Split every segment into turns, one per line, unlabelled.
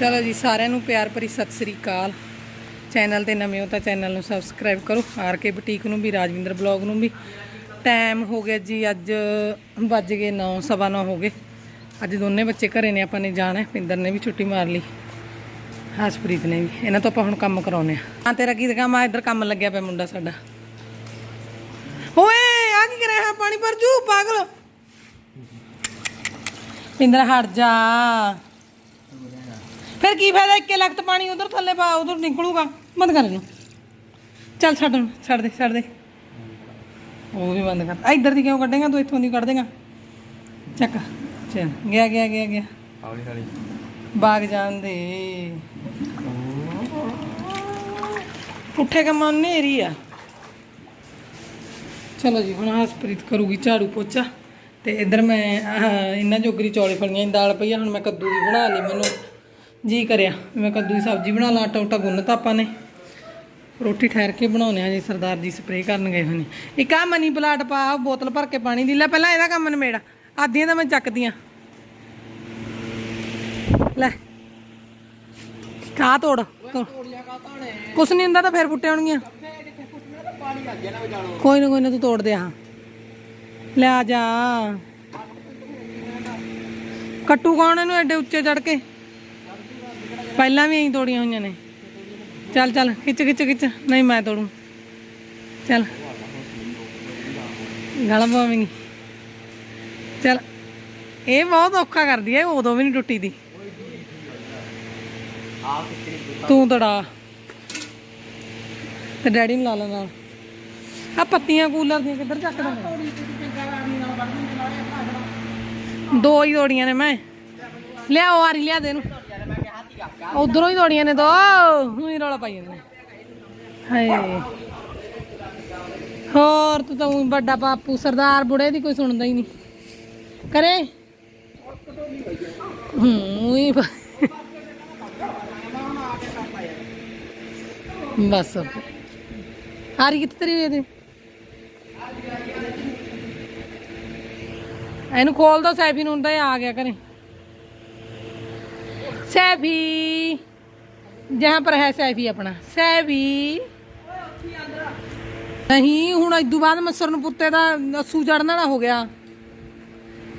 ਚਲੋ ਜੀ, ਸਾਰਿਆਂ ਨੂੰ ਪਿਆਰ ਭਰੀ ਸਤਿ ਸ੍ਰੀ ਅਕਾਲ। ਚੈਨਲ ਤੇ ਨਵੇਂ ਹੋ ਤਾਂ ਚੈਨਲ ਨੂੰ ਸਬਸਕ੍ਰਾਈਬ ਕਰੋ। ਆਰ ਕੇ ਬੁਟੀਕ ਨੂੰ ਵੀ, ਰਾਜਵਿੰਦਰ ਬਲੌਗ ਨੂੰ ਵੀ। ਟਾਈਮ ਹੋ ਗਿਆ ਜੀ, ਅੱਜ ਵੱਜ ਗਏ 9 ਸਵਾ 9 ਹੋ ਗਏ। ਅੱਜ ਦੋਨੇ ਬੱਚੇ ਘਰੇ ਨੇ, ਆਪਾਂ ਨੇ ਜਾਣਾ, ਪਿੰਦਰ ਨੇ ਵੀ ਛੁੱਟੀ ਮਾਰ ਲਈ। ਹਸਪ੍ਰੀਤ ਨੇ ਵੀ। ਇਹਨਾਂ ਤੋਂ ਆਪਾਂ ਹੁਣ ਕੰਮ ਕਰਾਉਨੇ ਆ ਹਾਂ, ਤੇਰਾ ਕੀ ਕੰਮ ਆ ਇੱਧਰ ਕੰਮ ਲੱਗਿਆ ਪਿਆ ਮੁੰਡਾ ਸਾਡਾ। ਓਏ ਆ ਕੀ ਕਰਿਆ? ਹੈ ਪਾਣੀ ਭਰ ਜੂ, ਪਾਗਲ। ਪਿੰਦਰ, ਹਟ ਜਾ। ਫਿਰ ਕੀ ਫਾਇਦਾ ਇੱਕੇ ਲਖਤ ਪਾਣੀ ਉਧਰ ਥੱਲੇ ਪਾ ਉਧਰ ਨਿਕਲੂਗਾ। ਬੰਦ ਕਰ ਇਹਨੂੰ। ਚੱਲ ਛੱਡ ਹੁਣ ਛੱਡ ਦੇ ਛੱਡ ਦੇ। ਉਹ ਵੀ ਬੰਦ ਕਰ। ਇੱਧਰ ਦੀ ਕਿਉਂ ਕੱਢੇਗਾ ਤੂੰ ਇੱਥੋਂ ਦੀ ਕੱਢ ਦੇਗਾ। ਚੱਕ। ਚੱਲ ਗਿਆ ਗਿਆ ਗਿਆ ਗਿਆ।
ਹੌਲੀ ਹੌਲੀ।
ਬਾਗ ਜਾਣ ਦੇ। ਪੁੱਠੇ ਕੰਮਾਂ ਨੂੰ ਨੇਰੀ ਆ। ਚਲੋ ਜੀ ਹੁਣ ਹਸਪ੍ਰੀਤ ਕਰੂਗੀ ਝਾੜੂ ਪੋਚਾ। ਤੇ ਇੱਧਰ ਮੈਂ ਆਹ ਇਹਨਾਂ ਜੋਗਰੀ ਚੌਲੇ ਫਲੀਆਂ ਦੀ ਦਾਲ ਪਈ ਆ ਹੁਣ ਮੈਂ ਕੱਦੂ ਦੀ ਬਣਾ ਲਈ ਮੈਨੂੰ ਜੀ ਕਰਿਆ। ਮੈਂ ਕੱਦੂ ਦੀ ਸਬਜ਼ੀ ਬਣਾ ਲਾ ਆਟਾ ਉਟਾ ਗੁੰਨ ਤਾਂ ਆਪਾਂ ਨੇ। ਰੋਟੀ ਠਹਿਰ ਕੇ ਬਣਾਉਣੇ ਆ ਜੀ, ਸਰਦਾਰ ਜੀ ਸਪਰੇਅ ਕਰਨ ਗਏ ਹੋਏ ਨੇ। ਇੱਕ ਆ ਮਨੀ ਪਲਾਟ ਪਾ ਬੋਤਲ ਭਰ ਕੇ ਪਾਣੀ ਦੀ। ਲੈ ਪਹਿਲਾਂ ਇਹਦਾ ਕੰਮ ਨਿਮੇੜਾ ਆਦੀਆਂ ਤਾਂ ਮੈਂ ਚੱਕਦੀਆਂ। ਲੈ। ਕਾ ਤੋੜ? ਕੁਛ ਨਹੀਂ ਹੁੰਦਾ ਤਾਂ ਫਿਰ ਪੁੱਟੇ ਹੋਣਗੀਆਂ। ਕੋਈ ਨਾ ਕੋਈ ਨਾ, ਤੂੰ ਤੋੜ ਦੇ ਆ ਲੈ ਆ ਜਾ। ਕੱਟੂ ਕੌਣ ਇਹਨੂੰ ਐਡੇ ਉੱਚੇ ਚੜ ਕੇ? ਪਹਿਲਾਂ ਵੀ ਐਂ ਤੋੜੀਆਂ ਹੋਈਆਂ ਨੇ। ਚੱਲ ਚੱਲ, ਖਿੱਚ ਖਿੱਚ ਖਿੱਚ। ਨਹੀਂ, ਮੈਂ ਤੋੜੂ। ਚੱਲ। ਗਲ ਪਾਵੇਂਗੀ। ਚੱਲ। ਇਹ ਬਹੁਤ ਔਖਾ ਕਰਦੀ ਹੈ ਉਦੋਂ ਵੀ ਨਹੀਂ ਟੁੱਟੀ ਦੀ ਤੂੰ ਤੜਾ। ਤੇ ਡੈਡੀ ਨੂੰ ਲਾ ਲਾ ਨਾਲ। ਆ ਪੱਤੀਆਂ ਕੂਲਰ ਦੀਆਂ ਕਿੱਧਰ ਚੱਕਦਾ ਦੋ ਹੀ ਤੋੜੀਆਂ ਨੇ ਮੈਂ। ਲਿਆਓ, ਆਰੀ, ਲਿਆ ਦੇ ਇਹਨੂੰ। ਉਧਰੋਂ ਹੀ ਤੋੜੀਆਂ ਨੇ ਦੋ ਹੁਣ ਹੀ ਰੌਲਾ ਪਾਈ ਜਾਂਦੇ ਹਾਏ। ਹੋਰ, ਤੂੰ ਤਾਂ ਵੱਡਾ ਬਾਪੂ, ਸਰਦਾਰ ਬੁੜੇ ਦੀ ਕੋਈ ਸੁਣਦਾ ਹੀ ਨਹੀਂ। ਕਰੇ। ਹੂੰ ਹੀ ਬਸ। ਆਰੀ ਕਿੱਥੇ ਤੇਰੀ ਇਹਦੇ? ਇਹਨੂੰ ਖੋਲ ਦੋ, ਸੈਫੀ ਨੂੰ ਹੁੰਦਾ ਆ ਗਿਆ ਘਰੇ। ਸੈਫੀ ਜਹਾਂ ਪਰ ਹੈ ਸੈਫੀ ਆਪਣਾ। ਸੈਫੀ ਨਹੀਂ, ਹੁਣ ਇਦੋਂ ਬਾਅਦ ਮੱਸਰ ਨੂੰ ਪੁੱਤੇ ਦਾ ਅਸੂ ਚੜਨ ਵਾਲਾ ਹੋ ਗਿਆ।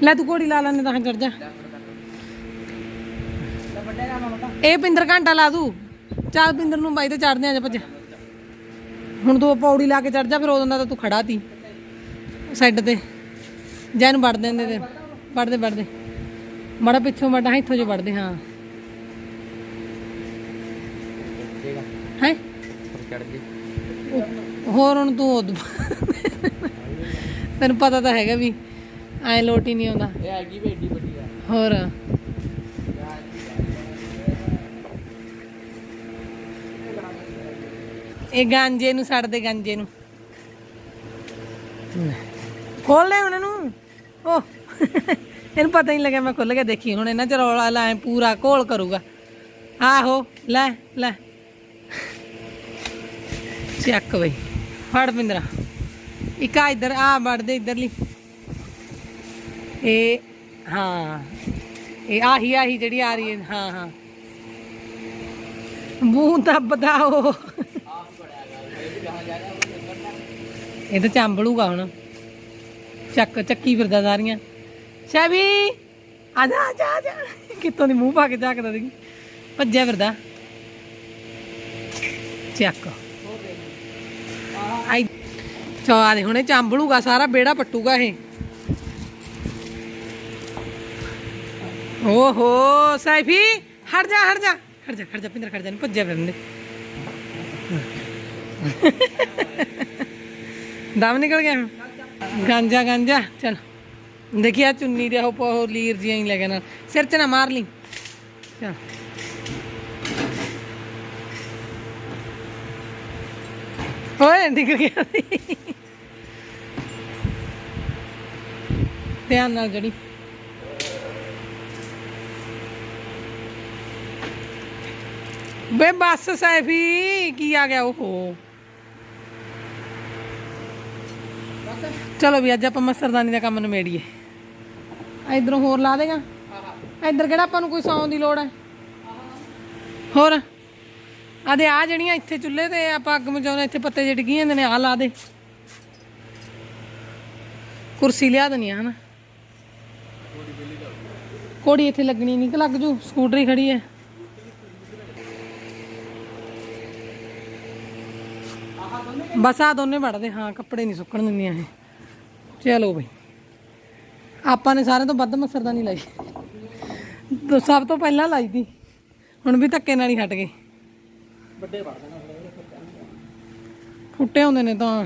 ਲੈ ਤੂੰ ਘੋੜੀ ਲਾ ਲੈਣੇ ਤਾਂ ਚੜ ਜਾ। ਇਹ ਪਿੰਦਰ ਘੰਟਾ ਲਾ ਦੂ। ਚੱਲ ਪਿੰਦਰ ਨੂੰ ਬਾਈ ਤੇ ਚੜਦੇ ਆ ਜਾ ਭੱਜ। ਹੁਣ ਤੂੰ ਪੌੜੀ ਲਾ ਕੇ ਚੜ ਜਾ, ਫਿਰ ਉਦੋਂ ਦਾ ਤੂੰ ਖੜਾ ਤੀ। ਸਾਈਡ ਤੇ। ਜਾ ਵੜ ਦਿੰਦੇ ਤੇ। ਵੜਦੇ ਵੜਦੇ ਮੜਾ ਪਿੱਛੋਂ ਵੜਾ ਇੱਥੋਂ ਜੋ ਵੜਦੇ ਹਾਂ
ਜੇਗਾ
ਹੈ
ਚੜ
ਹੋਰ ਹੁਣ ਤੂੰ ਉਦੋਂ ਤੈਨੂੰ ਪਤਾ ਤਾਂ ਹੈਗਾ ਵੀ ਐ ਲੋਟ ਹੀ ਨਹੀਂ ਆਉਂਦਾ।
ਇਹ ਵੱਡੀ ਆ
ਹੋਰ। ਇਹ ਗਾਂਜੇ ਨੂੰ ਛੱਡ ਦੇ ਗਾਂਜੇ ਨੂੰ। ਖੋਲ ਲੈ ਹੁਣ ਇਹਨੂੰ। ਓ। ਇਹਨੂੰ ਪਤਾ ਨਹੀਂ ਲੱਗਿਆ ਮੈਂ ਖੁੱਲ ਕੇ ਦੇਖੀ। ਹੁਣ ਇਹਨਾਂ ਚ ਰੌਲਾ ਲਾਏ ਪੂਰਾ ਘੋਲ ਕਰੂਗਾ। ਆਹੋ ਲੈ ਲੈ। ਚੱਕ ਬਈ। ਫੜ ਪਿੰਦਰਾ ਇੱਕ ਆ ਇੱਧਰ, ਆ ਵੜ ਦੇ ਇੱਧਰਲੀ। ਇਹ, ਹਾਂ। ਇਹ ਆਹੀ ਆਹੀ ਜਿਹੜੀ ਆ ਰਹੀ ਹੈ। ਹਾਂ ਹਾਂ। ਮੂੰਹ ਤਾਂ ਬਤਾਓ ਇਹ ਤਾਂ ਚਾਂਬਲੂਗਾ ਹੁਣ। ਚੱਕ, ਚੱਕੀ ਫਿਰਦਾ ਸਾਰੀਆਂ। ਸ਼ੈਬੀ ਆ ਜਾ ਆ ਜਾ, ਆ ਦੀ ਮੂੰਹ ਪਾ ਕੇ ਝਾਕਦਾ ਸੀ ਭੱਜਿਆ ਫਿਰਦਾ। ਚੱਕ। ਆਈ। ਚਾ ਦੇ ਹੁਣੇ ਚਾਂਬਲੂਗਾ, ਸਾਰਾ ਬੇੜਾ ਪੱਟੂਗਾ ਇਹ। ਓਹੋ ਸਾਈਫੀ ਹਟ ਜਾ ਹਟ ਜਾ। ਹਟ ਜਾ ਹਟ ਜਾ, ਪਿੰਦਰ ਹਟ ਜਾ ਨਹੀਂ ਭੱਜਿਆ ਫਿਰਨ ਦਮ ਨਿਕਲ ਗਿਆ। ਹੁਣ। ਗਾਂਜਾ ਗਾਂਜਾ, ਚਲ। ਦੇਖਿਆ ਚੁੰਨੀ ਦੇ ਉਹ ਲੀਰ ਜੀਆਂ ਹੀ ਲੈ ਨਾਲ ਸਿਰ ਚ ਨਾ ਮਾਰ ਲਈ। ਚਲ। ਓਏ ਨਿਕਲ ਗਿਆ। ਧਿਆਨ ਨਾਲ ਜੜੀ। ਬੇ ਬੱਸ ਸੈਫੀ ਕੀ ਆ ਗਿਆ ਉਹ ਚਲੋ ਵੀ ਅੱਜ ਆਪਾਂ ਮਸਰਦਾਨੀ ਦਾ ਕੰਮ ਨਿਮੇੜੀਏ ਇਧਰੋਂ ਹੋਰ ਲਾ ਦੇਗਾ। ਇੱਧਰ ਕਿਹੜਾ ਆਪਾਂ ਨੂੰ ਕੋਈ ਸੌਣ ਦੀ ਲੋੜ ਹੈ? ਹੋਰ? ਆਦੇ ਆ ਜਿਹੜੀਆਂ ਇੱਥੇ ਚੁੱਲ੍ਹੇ ਤੇ ਆਪਾਂ ਅੱਗ ਮਚਾਉਂਦੇ ਇੱਥੇ ਪੱਤੇ ਜਿਹੇ ਡਿੱਗੀ ਜਾਂਦੇ ਨੇ ਆ ਲਾ ਦੇ। ਕੁਰਸੀ ਲਿਆ ਦਨੀ ਹਨਾ। ਕੋੜੀ ਇੱਥੇ ਲੱਗਣੀ ਨਹੀਂ ਕਿ ਲੱਗ ਜੂ, ਸਕੂਟਰੀ ਖੜੀ ਹੈ ਬਸ ਆ ਦੋਨੇ ਵੜਦੇ, ਹਾਂ, ਕੱਪੜੇ ਨਹੀਂ ਸੁੱਕਣ ਦਿੰਦੀਆਂ ਇਹ। ਚਲੋ ਬਈ। ਆਪਾਂ ਨੇ ਸਾਰਿਆਂ ਤੋਂ ਵੱਧ ਮੱਛਰਦਾਨੀ ਲਾਈ। ਸਭ ਤੋਂ ਪਹਿਲਾਂ ਲਾਈ ਤੀ। ਹੁਣ ਵੀ ਧੱਕੇ ਨਾਲ ਹੀ ਹਟ ਗਏ।
ਵੱਡੇ ਵੜ ਦੇਣਾ
ਫੁੱਟੇ ਹੁੰਦੇ ਨੇ ਤਾਂ।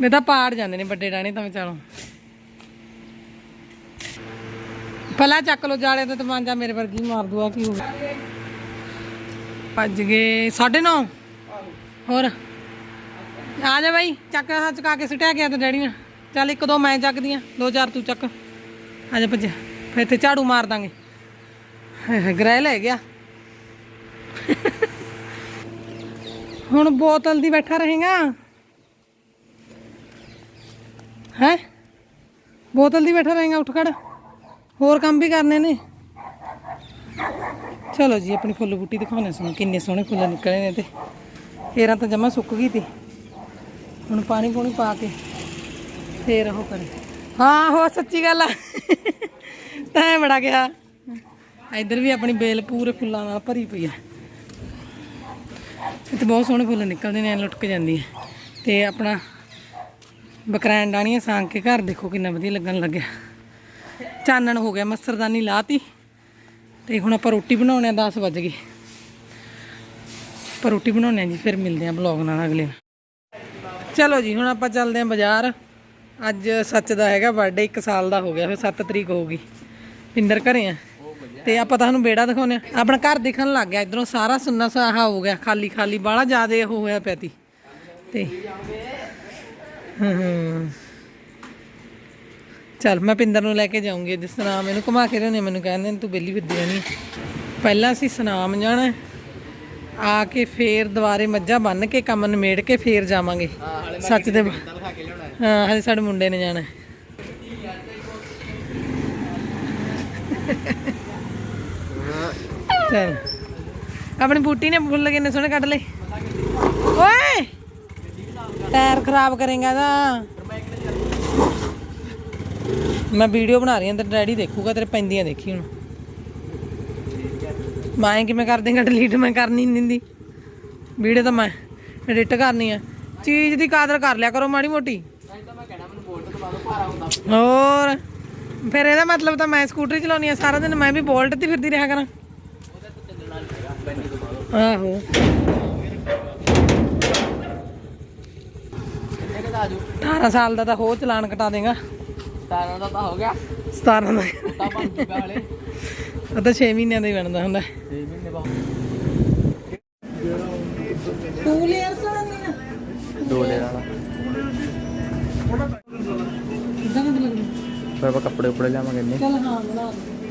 ਇਹ ਤਾਂ ਪਾੜ ਜਾਂਦੇ ਨੇ ਵੱਡੇ ਡਾਣੇ ਤਾਂ ਵਿਚਾਲੋਂ ਪਹਿਲਾਂ ਚੱਕ ਲੋ ਜਾਲੇ ਤੇ ਤਮਾਂਜਾ ਮੇਰੇ ਵਰਗੀ ਮਾਰ ਦੂਆ ਕੀ ਹੋ ਭੱਜ ਗਏ 9:30 ਹੋਰ? ਆ ਜਾ ਬਾਈ, ਚੱਕ ਚੁਕਾ ਕੇ ਸੁਟਿਆ ਗਿਆ ਤੇ ਡੈਡੀ ਨੇ ਚੱਲ ਇੱਕ ਦੋ ਮੈਂ ਚੱਕਦੀ ਆ, ਦੋ ਚਾਰ ਤੂੰ ਚੱਕ। ਆ ਜਾ ਭੱਜ ਫਿਰ ਇੱਥੇ ਝਾੜੂ ਮਾਰ ਦਾਂਗੇ। ਗ੍ਰਹਿ ਲੈ ਗਿਆ। ਹੁਣ ਬੋਤਲ ਦੀ ਬੈਠਾ ਰਹੇਗਾ। ਹੈ? ਬੋਤਲ ਦੀ ਬੈਠਾ ਰਹੇਗਾ, ਉੱਠ ਖੜ। ਹੋਰ ਕੰਮ ਵੀ ਕਰਨੇ ਨੇ। ਚਲੋ ਜੀ, ਆਪਣੀ ਫੁੱਲ ਬੂਟੀ ਦਿਖਾਉਣੇ ਸਾਨੂੰ ਕਿੰਨੇ ਸੋਹਣੇ ਫੁੱਲ ਨਿਕਲੇ ਨੇ ਤੇ ਫੇਰਾਂ ਤਾਂ ਜਮਾ ਸੁੱਕ ਗਈ ਤੇ। ਹੁਣ ਪਾਣੀ ਪੂਣੀ ਪਾ ਕੇ ਫੇਰ ਉਹ ਕਰੇ। ਹਾਂ ਹੋ ਸੱਚੀ ਗੱਲ ਆ। ਤੈਂ ਬੜਾ ਗਿਆ। ਇੱਧਰ ਵੀ ਆਪਣੀ ਬੇਲ ਪੂਰੇ ਫੁੱਲਾਂ ਨਾਲ ਭਰੀ ਪਈ ਆ। ਇੱਥੇ ਬਹੁਤ ਸੋਹਣੇ ਫੁੱਲ ਨਿਕਲਦੇ ਨੇ ਲੁੱਟ ਕੇ ਜਾਂਦੀ ਹੈ ਤੇ ਆਪਣਾ ਬਕਰੈਨ ਡਾਣੀਆਂ ਸਾਂਗ ਕੇ ਘਰ ਦੇਖੋ ਕਿੰਨਾ ਵਧੀਆ ਲੱਗਣ ਲੱਗਿਆ। ਚਾਨਣ ਹੋ ਗਿਆ, ਮਸਰਦਾਨੀ ਲਾਤੀ। ਤੇ ਹੁਣ ਆਪਾਂ ਰੋਟੀ ਬਣਾਉਣੇ ਆ 10 ਵੱਜ ਗਏ। ਪਰ ਰੋਟੀ ਬਣਾਉਣੇ ਆ ਜੀ, ਫਿਰ ਮਿਲਦੇ ਆ ਬਲੌਗ ਨਾਲ ਅਗਲੇ ਚਲੋ ਜੀ, ਹੁਣ ਆਪਾਂ ਚੱਲਦੇ ਆ ਬਾਜ਼ਾਰ। ਅੱਜ ਸੱਚ ਦਾ ਹੈਗਾ ਬਰਥਡੇ 1 ਸਾਲ ਦਾ ਹੋ ਗਿਆ ਫਿਰ 7 ਤਰੀਕ ਹੋਊਗੀ। ਪਿੰਦਰ ਘਰੇ ਆ। ਤੇ ਆਪਾਂ ਤੁਹਾਨੂੰ ਬੇੜਾ ਦਿਖਾਉਨੇ ਆ ਆਪਣਾ ਘਰ ਦਿਖਣ ਲੱਗ ਗਿਆ ਇਧਰੋਂ ਸਾਰਾ ਸੁੰਨਾ ਸਾਹਾ ਹੋ ਗਿਆ ਖਾਲੀ ਖਾਲੀ ਬਾਹਲਾ ਜ਼ਿਆਦੇ ਉਹ ਹੋਇਆ ਪਿਆ ਤੀ ਤੇ ਹੂੰ। ਹੂੰ ਚੱਲ ਮੈਂ ਪਿੰਦਰ ਨੂੰ ਲੈ ਕੇ ਜਾਊਂਗੀ। ਜਿਸ ਤਰ੍ਹਾਂ ਮੈਨੂੰ ਘੁਮਾ ਕੇ ਲਿਆਉਣੇ ਮੈਨੂੰ ਕਹਿੰਦੇ ਤੂੰ ਬੇਲੀ ਫਿਰਦੀ ਰਹਿਣੀ ਪਹਿਲਾਂ ਅਸੀਂ ਸਨਾਮ ਜਾਣਾ ਹੈ। ਆ ਕੇ ਫੇਰ ਦੁਬਾਰੇ ਮੱਝਾਂ ਬੰਨ ਕੇ ਕੰਮ ਨਿਮੇੜ ਕੇ ਫੇਰ ਜਾਵਾਂਗੇ। ਸੱਚ ਦੇ
ਹਾਂ
ਹਜੇ ਸਾਡੇ ਮੁੰਡੇ ਨੇ ਜਾਣਾ। ਹੈ। ਚਲ। ਆਪਣੀ ਬੂਟੀ ਨੇ ਫੁੱਲ ਕਿੰਨੇ ਸੋਹਣੇ ਕੱਢ ਲਏ। ਓਏ! ਟਾਇਰ ਖਰਾਬ ਕਰੇਗਾ ਦਾ ਮੈਂ ਵੀਡੀਓ ਬਣਾ ਰਹੀ ਹਾਂ ਤੇ ਡੈਡੀ ਦੇਖੂਗਾ, ਤੇਰੇ ਪੈਂਦੀਆਂ ਦੇਖੀ ਹੁਣ। ਮੈਂ ਕਿਵੇਂ ਕਰ ਦੇਂਗਾ ਡਿਲੀਟ ਮੈਂ ਕਰਨੀ ਨਹੀਂ ਦਿੰਦੀ। ਵੀਡੀਓ ਤਾਂ ਮੈਂ ਐਡਿਟ ਕਰਨੀ ਆ। ਚੀਜ਼ ਦੀ ਕਾਦਰ ਕਰ ਲਿਆ ਕਰੋ ਮਾੜੀ ਮੋਟੀ
ਨਹੀਂ ਤਾਂ ਮੈਂ ਕਹਿਣਾ ਮੈਨੂੰ ਬੋਲਟ ਤੋਂ ਬਾਅਦ ਭਾਰਾ ਹੁੰਦਾ
ਹੋਰ? ਫਿਰ ਇਹਦਾ ਮਤਲਬ ਤਾਂ ਮੈਂ ਸਕੂਟਰੀ ਚਲਾਉਣੀ ਆ ਸਾਰਾ ਦਿਨ ਮੈਂ ਵੀ ਬੋਲਟ ਤੇ ਫਿਰਦੀ ਰਿਹਾ ਕਰਾਂ। ਆਹੋ। 18 ਸਾਲ ਦਾ ਤਾਂ ਹੋ ਚਲਾਨ ਕਟਾ ਦੇਗਾ।
17 ਦਾ ਤਾਂ ਹੋ ਗਿਆ।
17 ਦਾ।
ਤਾਂ ਬਣ ਚੁੱਕਾ ਹਲੇ।
ਉਹ ਤਾਂ 6 ਮਹੀਨਿਆਂ ਦਾ ਹੀ ਬਣਦਾ ਹੁੰਦਾ।
6 ਮਹੀਨੇ ਬਾਅਦ। ਕੱਪੜੇ ਉੱਪੜੇ ਲਿਆਵਾਂਗੇ ਨਹੀਂ
ਚੱਲ ਹਾਂ ਬਣਾ ਦੇ।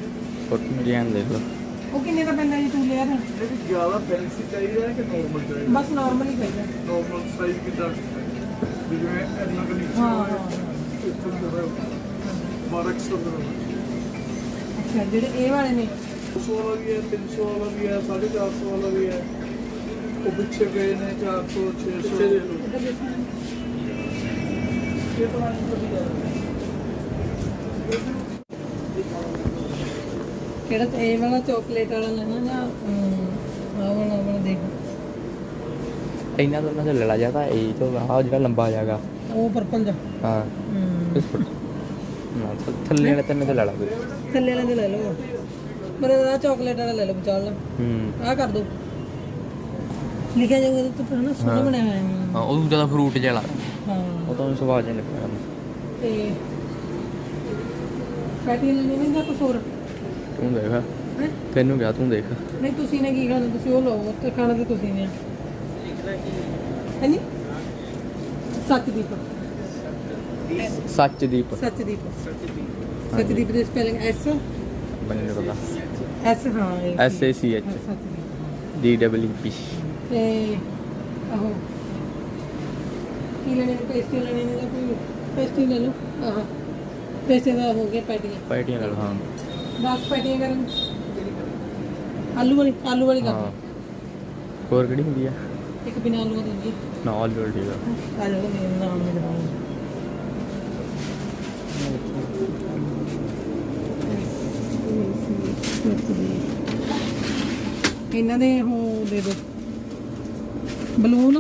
ਫੋਟੋ ਡਿਜ਼ਾਈਨ ਦੇਖ ਲਓ।
ਉਹ ਕਿੰਨੇ ਦਾ ਪੈਂਦਾ ਜੀ ਟੂ ਲੇਅਰ
ਜ਼ਿਆਦਾ ਫੈਂਸੀ ਚਾਹੀਦਾ ਹੈ ਕਿ ਨਾਰਮਲ ਚਾਹੀਦਾ?
ਬਸ ਨਾਰਮਲ ਹੀ ਚਾਹੀਦਾ।
ਨਾਰਮਲ ਸਾਈਜ਼ ਕਿਦਾਂ? ਜਿਵੇਂ ਇੰਨਾ ਕੁ ਨੀਚੇ
ਹਾਂ
1200 ਦਾ
ਅੱਛਾ ਜਿਹੜੇ ਇਹ ਵਾਲੇ ਨੇ।
200 ਵਾਲਾ ਵੀ ਹੈ 300 ਵਾਲਾ ਵੀ ਹੈ 450 ਵਾਲਾ ਵੀ ਹੈ। ਉਹ ਪਿੱਛੇ ਗਏ ਨੇ 400 600
ਇੱਧਰ ਦੇਖੋ
ਇਹ ਤਾਂ ਨਹੀਂ ਪਤਾ
ਕਿਹੜਾ ਤੇ ਇਹ ਵਾਲਾ ਚਾਕਲੇਟ ਵਾਲਾ ਲੈਣਾ ਜਾਂ ਆਹ ਵਾਲਾ ਆਹ ਵਾਲਾ ਦੇਖ
ਇਹਨਾਂ ਦੋਨਾਂ ਚ ਲੜਾ ਜਾਂਦਾ ਇਹ ਤੋਂ ਆਹ ਜਿਹੜਾ ਲੰਬਾ ਜਾਗਾ
ਉਹ ਪਰਪਲ ਦਾ।
ਹਾਂ।
ਹੂੰ
ਇਸ ਫੁੱਟ ਨਾ ਥ- ਥੱਲੇ ਵਾਲੇ ਤਿੰਨ ਤੇ ਲੜਾ ਕੋਈ।
ਥੱਲੇ ਵਾਲੇ ਦੇ ਲੈ ਲਓ। ਪਰ ਇਹਦਾ ਚਾਕਲੇਟ ਵਾਲਾ ਲੈ ਲਓ ਵਿਚਾਲ। ਲਾ
ਹੂੰ
ਆਹ ਕਰ ਦੋ। ਲਿਖਿਆ ਜਾਊਗਾ ਇਹਦੇ ਉੱਤੇ ਹਨਾ ਸੋਹਣਾ ਬਣਿਆ ਹੋਇਆ। ਹੈ
ਹਾਂ ਉਹ ਦੂਜਾ ਫਰੂਟ ਜਿਹਾ ਲੱਗਦਾ
ਹਾਂ।
ਉਹ ਤਾਂ ਸਵਾਦ ਜਿਹਾ ਲੱਗਦਾ
ਤੇ ਪੈਟੀ ਲੈਣੀ ਨਹੀਂ ਜਾਂ ਕੁਛ ਹੋਰ
ਤੂੰ ਦੇਖ।
ਹੈ?
ਤੈਨੂੰ ਕਿਹਾ ਤੂੰ ਦੇਖ।
ਨਹੀਂ ਤੁਸੀਂ ਨੇ ਕੀ ਖਾਣਾ? ਤੁਸੀਂ ਉਹ ਲਓ ਤੇ ਖਾਣਾ ਤੇ ਤੁਸੀਂ ਨੇ। ਹਾਂਜੀ? ਸੱਚਦੀਪ।
ਸੱਚਦੀਪ।
ਸੱਚਦੀਪ। ਸੱਚਦੀਪ ਦੀ ਸਪੈਲਿੰਗ ਐਸ
ਮੈਨੂੰ ਨਹੀਂ ਪਤਾ।
ਐਸ ਹਾਂ ਇਹ
S A C H
Sachdeep.
D W P
ਤੇ ਆਹੋ। ਕੀ ਲੈਣੇ ਨੇ? ਪੇਸਟੀ ਲੈਣੇ ਨੇ ਜਾਂ ਕੋਈ? ਪੇਸਟੀ ਲੈ ਲਓ। ਆਹ। ਪੇਸਟੀ ਦਾ ਹੋ ਗਿਆ ਪੈਟੀਆਂ।
ਪੈਟੀਆਂ ਲੈ ਲਓ ਹਾਂ।
ਦਸ ਪੈਟੀਆਂ ਕਰਨ। ਆਲੂ ਵਾਲੀ ਆਲੂ ਵਾਲੀ ਕਰ।
ਹਾਂ। ਹੋਰ ਕਿਹੜੀ ਹੁੰਦੀ ਆ।
ਇੱਕ ਬਿਨਾਂ ਆਲੂ ਦੀ ਹੁੰਦੀ
ਨਾ ਆਲੂ ਵਾਲੀ ਠੀਕ ਆ।
ਆ ਜਾਓ ਮੇਰੇ ਨਾਮ ਮੇਰੇ ਨਾਮ ਇਹਨਾਂ ਦੇ ਉਹ ਦੇ ਦੋ। ਬਲੂਨ।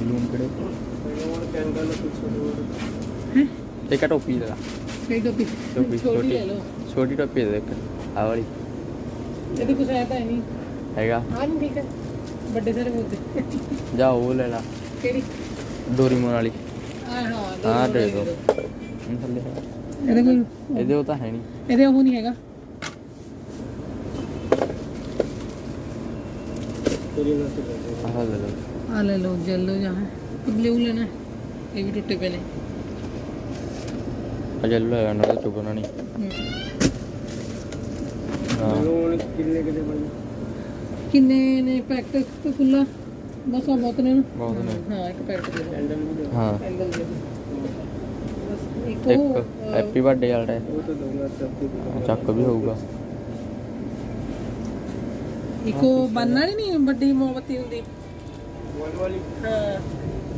ਲੂਣ ਕਿਹੜੇ?
ਹੋਰ ਕੈਂਗਲ ਕੁਛ ਹੋਰ।
ਹੈ?
ਇੱਕ ਆ ਟੋਪੀ ਦਾ।
ਕਈ ਟੋਪੀ।
ਟੋਪੀ
ਛੋਟੀ
ਛੋਟੀ।
ਲੈ ਲਓ।
ਛੋਟੀ ਟੋਪੀ ਦੇ ਇੱਕ ਆ ਵਾਲੀ।
ਇਹਦੇ ਕੁਛ ਹੈ ਤਾਂ ਨਹੀਂ।
ਹੈਗਾ।
ਹਾਂ ਨਹੀਂ ਠੀਕ ਹੈ। ਵੱਡੇ ਸਾਰੇ ਬੋਲਦੇ
ਜਾ ਉਹ ਲੈ ਲਾ।
ਕਿਹੜੀ?
ਡੋਰੀਮੋਨ ਵਾਲੀ।
ਹਾਂ ਹਾਂ
ਹਾਂ
ਦੋ
ਦੇ। ਥੱਲੇ।
ਇਹਦੇ ਕੋਈ
ਇਹਦੇ ਉਹ ਤਾਂ ਹੈ ਨਹੀਂ।
ਇਹਦੇ ਉਹ ਨਹੀਂ ਹੈਗਾ।
ਆਹ ਲੈ ਲਓ।
ਆ ਲੈ ਲਓ ਜੈਲੋ ਜਾਂ। ਹੈ ਬਲੂ ਲੈਣਾ? ਇਹ ਵੀ ਟੁੱਟੇ ਪਏ ਨੇ।
ਆ ਜੈਲੋ ਲੈ ਲੈਣਾ ਤਾਂ ਚੁਗਣਾ ਨਹੀਂ
ਹੁਣ ਕਿੰਨੇ ਕਿਤੇ ਬਣੇ?
ਕਿੰਨੇ ਨੇ ਪੈਕਟ ਤੇ ਖੁੱਲਾ ਬਸ ਆ ਬਹੁਤ ਨੇ ਨਾ?
ਬਹੁਤ ਨੇ।
ਹਾਂ ਇੱਕ ਪੈਕਟ ਦੇ ਦਿਓ।
ਕੈਂਡਲ ਵੀ।
ਹਾਂ।
ਐਂਗਲ ਦੇ ਦਿਓ। ਬਸ ਇੱਕ
ਇੱਕ
ਉਹ ਅਹ,
ਹੈਪੀ ਬਰਥਡੇ ਵਾਲਾ ਹੈ।
ਉਹ ਤਾਂ ਦਊਂਗਾ ਚੱਕ ਕੇ
ਚੱਕ ਵੀ ਹੋਊਗਾ।
ਇੱਕ ਉਹ ਬੰਨ ਵਾਲੀ ਨਹੀਂ ਵੱਡੀ ਮੋਮਬੱਤੀ ਹੁੰਦੀ?
ਵਨ ਵਾਲੀ?
ਹਾਂ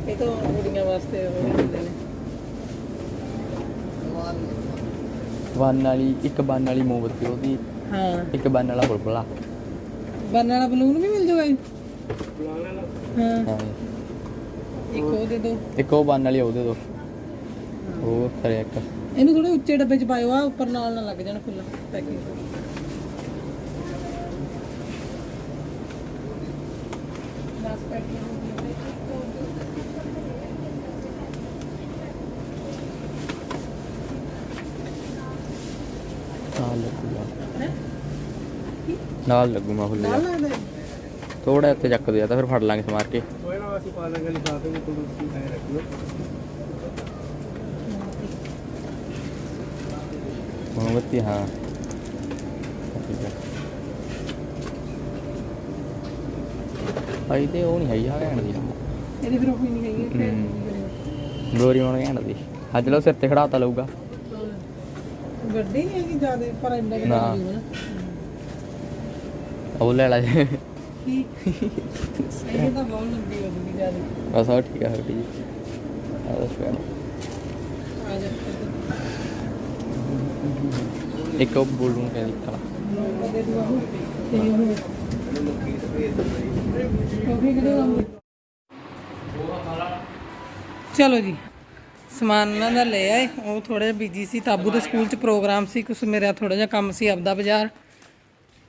ਇਹ ਤਾਂ ਕੁੜੀਆਂ ਵਾਸਤੇ ਉਹ ਹੁੰਦੇ ਨੇ।
ਵਨ ਵਾਲੀ ਇੱਕ ਬੰਨ ਵਾਲੀ ਮੋਮਬੱਤੀ ਉਹਦੀ।
ਹਾਂ।
ਇੱਕ ਬੰਨ ਵਾਲਾ ਬੁਲਬੁਲਾ।
ਬੰਨ ਵਾਲਾ ਬਲੂਨ ਵੀ ਮਿਲ
ਵਾਲਾ
ਹਾਂ।
ਹਾਂ।
ਇੱਕ ਉਹ ਦੇ ਦਿਓ
ਇੱਕ ਉਹ ਬੰਨ ਵਾਲੀ ਉਹਦੇ ਦੋ ਉਹ ਕਰੇ ਇੱਕ।
ਇਹਨੂੰ ਥੋੜੇ ਉੱਚੇ ਡੱਬੇ ਚ ਪਾਇਓ ਆ ਉੱਪਰ ਨਾਲ ਨਾ ਲੱਗ ਜਾਣ ਫੁੱਲ ਪੈਕਿੰਗ ਹੋ
ਨਾਲ ਲੱਗੂਗਾ
ਹੈ
ਨਾਲ ਲੱਗੂ ਮੈਂ ਫੁੱਲ
ਨਾਲ ਲੱਗਦਾ ਹੈ?
ਥੋੜਾ ਉੱਤੇ ਚੱਕਦੇ ਆ ਤਾਂ ਫਿਰ ਫੜ ਲਾਂਗੇ ਸਮਾਰ ਕੇ।
ਹੋਏ ਨਾ ਅਸੀਂ ਪਾ ਲਾਂਗੇ ਲਿਖਾ ਦੇ ਕੋਈ ਤੁਸੀਂ ਐ ਰੱਖ ਲਓ
ਮੋਮਬੱਤੀ ਹਾਂ। ਹੈ ਭਾਈ ਤੇ ਉਹ ਨਹੀਂ ਹੈਗੀ ਆ ਘੈਂਟ ਦੀ।
ਇਹਦੀ ਫਿਰ ਉਹ ਹੀ ਨਹੀਂ ਹੈਗੀ ਫਿਰ
ਮੋਣ ਘੈਂਟ ਦੀ। ਅੱਜ ਲੋ ਸਿਰ ਤੇ ਖੜਾਤਾ ਲਊਗਾ।
ਨਹੀਂ ਹੈਗੀ ਜ਼ਿਆਦਾ ਪਰ ਇੰਨਾ। ਨਹੀਂ ਨਾ।
ਉਹ ਲੈ ਲਾ ਜੀ।
ਕੀ ਇਹ ਤਾਂ ਬਹੁਤ ਲੰਬੀ ਹੋ ਗਈ ਜ਼ਿਆਦਾ।
ਬਸ ਉਹ ਠੀਕ ਹੈ ਹਟੀ ਜੀ ਆ। ਦੱਸ ਪਿਆ
ਆ
ਇੱਕ ਉਹ ਬੋਲੂਨ ਕਹਿੰਦੀ ਕਲਾ
ਚਲੋ ਜੀ ਸਮਾਨ ਉਹਨਾਂ ਦਾ ਲੈ ਆਏ। ਉਹ ਥੋੜਾ ਜਿਹਾ ਬਿਜ਼ੀ ਸੀ ਤਾਬੂ ਦੇ ਸਕੂਲ 'ਚ ਪ੍ਰੋਗਰਾਮ ਸੀ ਕੁਛ ਮੇਰਾ ਥੋੜਾ ਜਿਹਾ ਕੰਮ ਸੀ ਆਪਦਾ ਬਾਜ਼ਾਰ।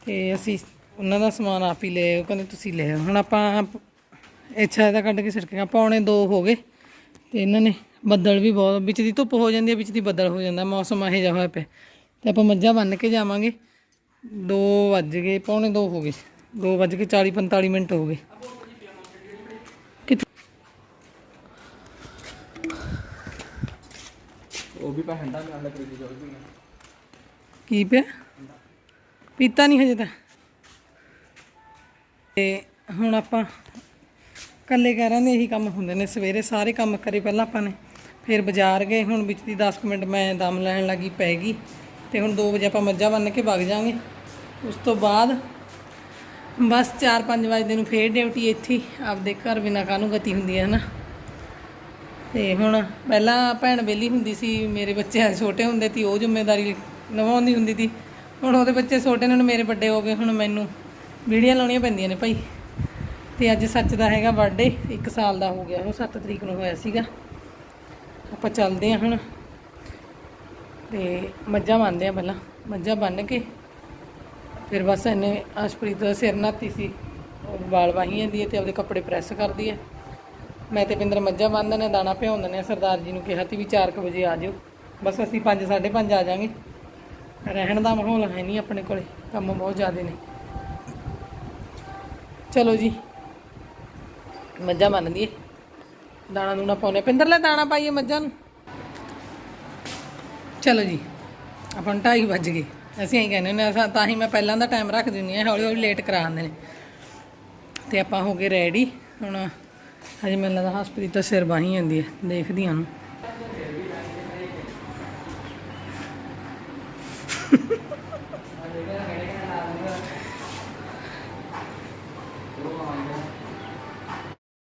ਤੇ ਅਸੀਂ ਉਹਨਾਂ ਦਾ ਸਮਾਨ ਆਪ ਹੀ ਲੈ ਉਹ ਕਹਿੰਦੇ ਤੁਸੀਂ ਲੈ ਆਓ। ਹੁਣ ਆਪਾਂ ਇੱਛਾ ਇਹਦਾ ਕੱਢ ਕੇ ਛਿੜਕੀਆਂ ਪੌਣੇ 2 ਹੋ ਗਏ ਤੇ ਇਹਨਾਂ ਨੇ ਬੱਦਲ ਵੀ ਬਹੁਤ ਵਿੱਚ ਦੀ ਧੁੱਪ ਹੋ ਜਾਂਦੀ ਹੈ ਵਿੱਚ ਦੀ ਬੱਦਲ ਹੋ ਜਾਂਦਾ ਮੌਸਮ ਇਹੋ ਜਿਹਾ ਹੋਇਆ ਪਿਆ। ਤੇ ਆਪਾਂ ਮੱਝਾਂ ਬੰਨ ਕੇ ਜਾਵਾਂਗੇ। 2 ਵੱਜ ਗਏ ਪੌਣੇ 2 ਹੋ ਗਏ। 2 ਵੱਜ ਕੇ 40 45 ਮਿੰਟ ਹੋ ਗਏ।
ਉਹ ਵੀ ਪਹਿੰਦਾ ਨਾਲ ਲੱਗੀ ਜੀ
ਕੀ ਪਿਆ? ਪੀਤਾ ਨਹੀਂ ਹਜੇ ਤਾਂ। ਤੇ ਹੁਣ ਆਪਾਂ ਕੱਲੇ ਘਰਾਂ ਦੇ ਇਹੀ ਕੰਮ ਹੁੰਦੇ ਨੇ। ਸਵੇਰੇ ਸਾਰੇ ਕੰਮ ਕਰੇ ਪਹਿਲਾਂ ਆਪਾਂ ਨੇ, ਫਿਰ ਬਾਜ਼ਾਰ ਗਏ, ਹੁਣ ਵਿੱਚ ਦੀ 10 ਕੁ ਮਿੰਟ ਮੈਂ ਦਮ ਲੈਣ ਲੱਗੀ ਪੈ ਗਈ ਤੇ ਹੁਣ 2 ਵਜੇ ਆਪਾਂ ਮੱਝਾਂ ਬੰਨ ਕੇ ਵਗ ਜਾਾਂਗੇ ਉਸ ਤੋਂ ਬਾਅਦ ਬਸ 4-5 ਵਜੇ ਨੂੰ ਫੇਰ ਡਿਊਟੀ ਇੱਥੇ ਆਪਦੇ ਘਰ ਬਿਨਾਂ ਕਾਹਨੂੰ ਗਤੀ ਹੁੰਦੀ ਹੈ ਨਾ ਤੇ ਹੁਣ ਪਹਿਲਾਂ ਭੈਣ ਬੇਲੀ ਹੁੰਦੀ ਸੀ, ਮੇਰੇ ਬੱਚੇ ਛੋਟੇ ਹੁੰਦੇ ਸੀ, ਉਹ ਜ਼ਿੰਮੇਵਾਰੀ ਨਿਭਾਉਂਦੀ ਹੁੰਦੀ ਸੀ। ਹੁਣ ਉਹਦੇ ਬੱਚੇ ਛੋਟੇ ਨੇ, ਹੁਣ ਮੇਰੇ ਵੱਡੇ ਹੋ ਗਏ, ਹੁਣ ਮੈਨੂੰ ਵੀਡੀਓ ਲਾਉਣੀਆਂ ਪੈਂਦੀਆਂ ਨੇ ਭਾਈ। ਤੇ ਅੱਜ ਸੱਚ ਦਾ ਹੈਗਾ ਬਰਥਡੇ 1 ਸਾਲ ਦਾ ਹੋ ਗਿਆ ਉਹ 7 ਤਰੀਕ ਨੂੰ ਹੋਇਆ ਸੀਗਾ। ਆਪਾਂ ਚੱਲਦੇ ਹਾਂ ਹੁਣ। ਤੇ ਮੱਝਾਂ ਬੰਨਦੇ ਆ ਪਹਿਲਾਂ। ਮੱਝਾਂ ਬੰਨ ਕੇ ਫਿਰ ਬਸ ਇਹਨੇ ਅਸ਼ਪ੍ਰੀਤ ਦਾ ਸਿਰ ਨਾਤੀ ਸੀ। ਉਹ ਵਾਲ ਵਾਹੀ ਜਾਂਦੀ ਹੈ ਤੇ ਆਪਦੇ ਕੱਪੜੇ ਪ੍ਰੈਸ ਕਰਦੀ ਹੈ। ਮੈਂ ਤੇ ਪਿੰਦਰ ਮੱਝਾਂ ਬੰਨ੍ਹਦੇ ਨੇ, ਦਾਣਾ ਭਿਉਂ ਦਿੰਦੇ ਆ ਸਰਦਾਰ ਜੀ ਨੂੰ ਕਿਹਾ ਸੀ ਵੀ 4 ਵਜੇ ਆ ਜਿਓ। ਬਸ ਅਸੀਂ 5 5:30 ਆ ਜਾਾਂਗੇ। ਰਹਿਣ ਦਾ ਮਾਹੌਲ ਹੈ ਨਹੀਂ ਆਪਣੇ ਕੋਲੇ। ਕੰਮ ਬਹੁਤ ਜ਼ਿਆਦੇ ਨੇ। ਚਲੋ ਜੀ। ਮੱਝਾਂ ਬੰਨ ਦਈਏ ਦਾਣਾ ਦੂਣਾ ਪਾਉਣੇ ਪਿੰਦਰ ਲੈ ਦਾਣਾ ਪਾਈਏ ਮੱਝਾਂ ਨੂੰ। ਚਲੋ ਜੀ ਆਪਾਂ ਨੂੰ ਢਾਈ ਵੱਜ ਗਏ। ਅਸੀਂ ਐਂ ਕਹਿੰਦੇ ਨੇ ਤਾਂ ਹੀ ਮੈਂ ਪਹਿਲਾਂ ਦਾ ਟਾਈਮ ਰੱਖ ਦਿੰਦੀ ਹਾਂ ਹੌਲੀ ਹੌਲੀ ਲੇਟ ਕਰਾ ਦਿੰਦੇ ਨੇ। ਤੇ ਆਪਾਂ ਹੋ ਗਏ ਰੈਡੀ ਹੁਣ ਹਜੇ ਮੈਨੂੰ ਲੱਗਦਾ ਹਸਪੀਟਲ ਤਾਂ ਸਿਰ ਬਾਹੀ ਜਾਂਦੀ ਹੈ ਦੇਖਦੀ ਹਾਂ ਉਹਨੂੰ।